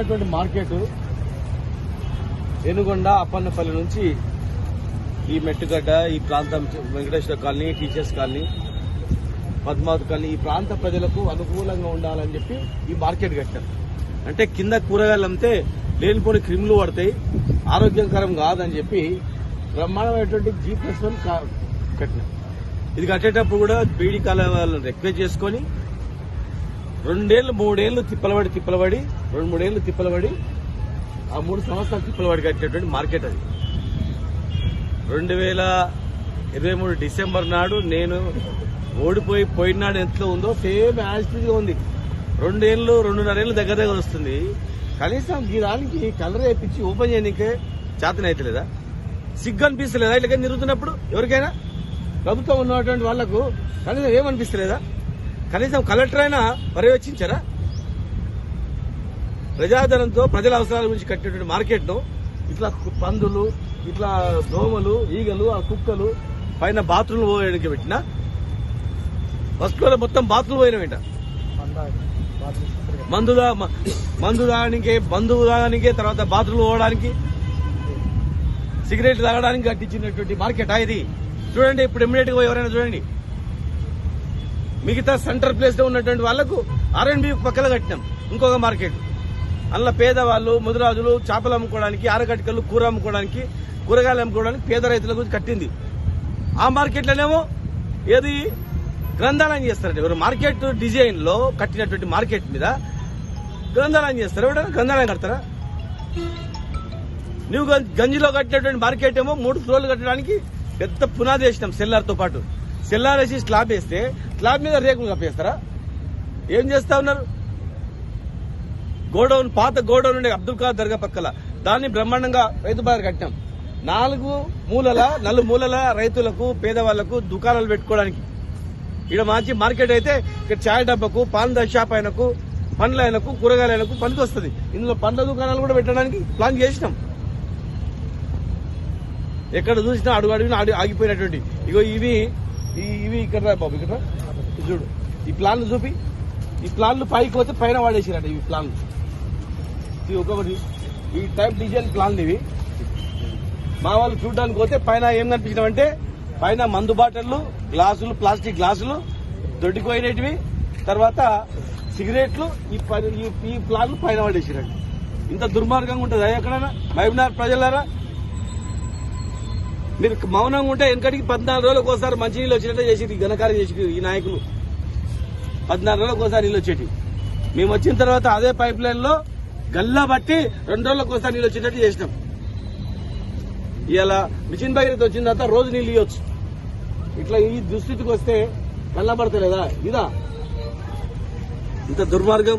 ఉన్నటువంటి మార్కెట్ ఎనుగొండ అప్పన్నపల్లి నుంచి ఈ మెట్టుగడ్డ ఈ ప్రాంతం Venkateswara colony teachers colony Padmavati colony ఈ ప్రాంత ప్రజలకు అనుకూలంగా ఉండాలని చెప్పి ఈ మార్కెట్ కట్టారు. అంటే కింద కూరగాయలు అమ్మితే లేనిపోని క్రిములు పడతాయి ఆరోగ్యకరం కాదని చెప్పి బ్రహ్మాండమైనటువంటి జీ ప్లస్ వన్ కట్టిన ఇది కట్టేటప్పుడు కూడా బీడీ కాల వాళ్ళని రిక్వెస్ట్ చేసుకొని రెండేళ్ళు మూడేళ్ళు తిప్పలబడి తిప్పలబడి రెండు మూడేళ్ళు తిప్పలబడి ఆ మూడు సంవత్సరాలు తిప్పలబడి కట్టేటువంటి మార్కెట్ అది. రెండు వేల ఇరవై మూడు డిసెంబర్ నాడు నేను ఓడిపోయి పోయినాడు ఎంతలో ఉందో సేమ్ యాజిటీగా ఉంది. రెండేళ్ళు రెండున్నరేళ్ళు దగ్గర దగ్గర వస్తుంది. కనీసం ఈ దానికి కలర్ వేయించి ఓపెన్ చేయడానికి చేతన అవుతలేదా సిగ్గు అనిపిస్తలేదా? ఇట్లా నిరుగుతున్నప్పుడు ఎవరికైనా? ప్రభుత్వం ఉన్నటువంటి వాళ్ళకు కనీసం ఏమనిపిస్తలేదా? కనీసం కలెక్టర్ అయినా పర్యవేక్షించారా? ప్రజాధనంతో ప్రజల అవసరాల గురించి కట్టినటువంటి మార్కెట్ను ఇట్లా పందులు ఇట్లా దోమలు ఈగలు ఆ కుక్కలు పైన బాత్రూమ్లు పోయడానికి పెట్టిన? వస్తువులు మొత్తం బాత్రూమ్ పోయిన మందుదా మందు దా- మందు తాగడానికి బంధువు తాగడానికి తర్వాత బాత్రూమ్ పోవడానికి సిగరెట్ తాగడానికి కట్టించినటువంటి మార్కెట్ ఇది? చూడండి ఇప్పుడు ఇమ్మీడియట్గా ఎవరైనా చూడండి. మిగతా సెంటర్ ప్లేస్లో ఉన్నటువంటి వాళ్ళకు ఆర్ఎండ్బి పక్కన కట్టినాం. ఇంకొక మార్కెట్. అందులో పేదవాళ్ళు ముదిరాజులు చేపలు అమ్ముకోవడానికి ఆరగట్కలు కూర అమ్ముకోవడానికి కూరగాయలు అమ్ముకోవడానికి పేద రైతులకు కట్టింది. ఆ మార్కెట్లోనేమో ఏది? గ్రంథాలయం చేస్తారండి ఎవరు మార్కెట్ డిజైన్లో కట్టినటువంటి మార్కెట్ మీద గ్రంథాలయం చేస్తారు. ఎవరైనా గ్రంథాలయం కడతారా? నువ్వు గం- గంజిలో కట్టినటువంటి మార్కెట్ ఏమో మూడు ఫ్లోర్లు కట్టడానికి పెద్ద పునాది వేసినాం సెల్లర్తో పాటు. సెల్లారేసి స్లాబ్ వేస్తే స్లాబ్ మీద రేకులు కప్పేస్తారా? ఏం చేస్తా ఉన్నారు? గోడౌన్ పాత గోడౌన్ ఉండే అబ్దుల్ ఖాదర్ దర్గా పక్కల. దాన్ని బ్రహ్మాండంగా రైతు బజార్ కట్టాం నాలుగు మూలల నలుగు మూలల రైతులకు పేదవాళ్ళకు దుకాణాలు పెట్టుకోవడానికి. ఇక్కడ మంచి మార్కెట్ అయితే ఇక్కడ చాయ్ డబ్బాకు పాన్ షాప్ అయినకు పండ్ల అయినకు కూరగాయలకు పనికి వస్తుంది. ఇందులో పండ్ల దుకాణాలు కూడా పెట్టడానికి ప్లాన్ చేసినాం. ఎక్కడ చూసినా అడుగు అడుగున ఆగిపోయినటువంటి. ఇగో ఇవి ఇవి ఇక్కడ రా బాబు ఇక్కడ చూడు. ఈ ప్లాన్లు చూపి. ఈ ప్లాన్లు పైకి పోతే పైన వాడేసిరట ఇవి ప్లాన్లు. ఇది ఒక్కొక్కటి. ఈ టైప్ డిజైన్ ప్లాన్లు ఇవి. మా వాళ్ళు చూడడానికి పోతే పైన ఏం కనిపించినామంటే పైన మందు బాటిళ్ళు గ్లాసులు ప్లాస్టిక్ గ్లాసులు దొడ్డిపోయినటివి తర్వాత సిగరెట్లు ఈ ప- ఈ- ఈ ప్లాన్లు పైన పడేసిరండి ఇంత దుర్మార్గంగా ఉంటుంది. ఎక్కడైనా? మహబూబ్నగర్ ప్రజలారా? మీరు మౌనంగా ఉంటే వెనకటికి పద్నాలుగు రోజులకు ఒకసారి మంచినీళ్ళు వచ్చినట్టే చేసి ఘనకార్యం చేసి ఈ నాయకులు. పద్నాలుగు రోజులకు ఒకసారి నీళ్ళు వచ్చేటి మేము వచ్చిన తర్వాత అదే పైప్ లైన్లో గల్లా బట్టి రెండు రోజులకు ఒకసారి నీళ్ళు వచ్చేటట్టు చేసినాం. ఇలా మిషన్ భగీరథ వచ్చిన తర్వాత రోజు నీళ్ళు ఇవ్వచ్చు. ఇట్లా ఈ దుస్థితికి వస్తే కళ్ళబడతలేదా ఇదా? ఇంత దుర్మార్గం.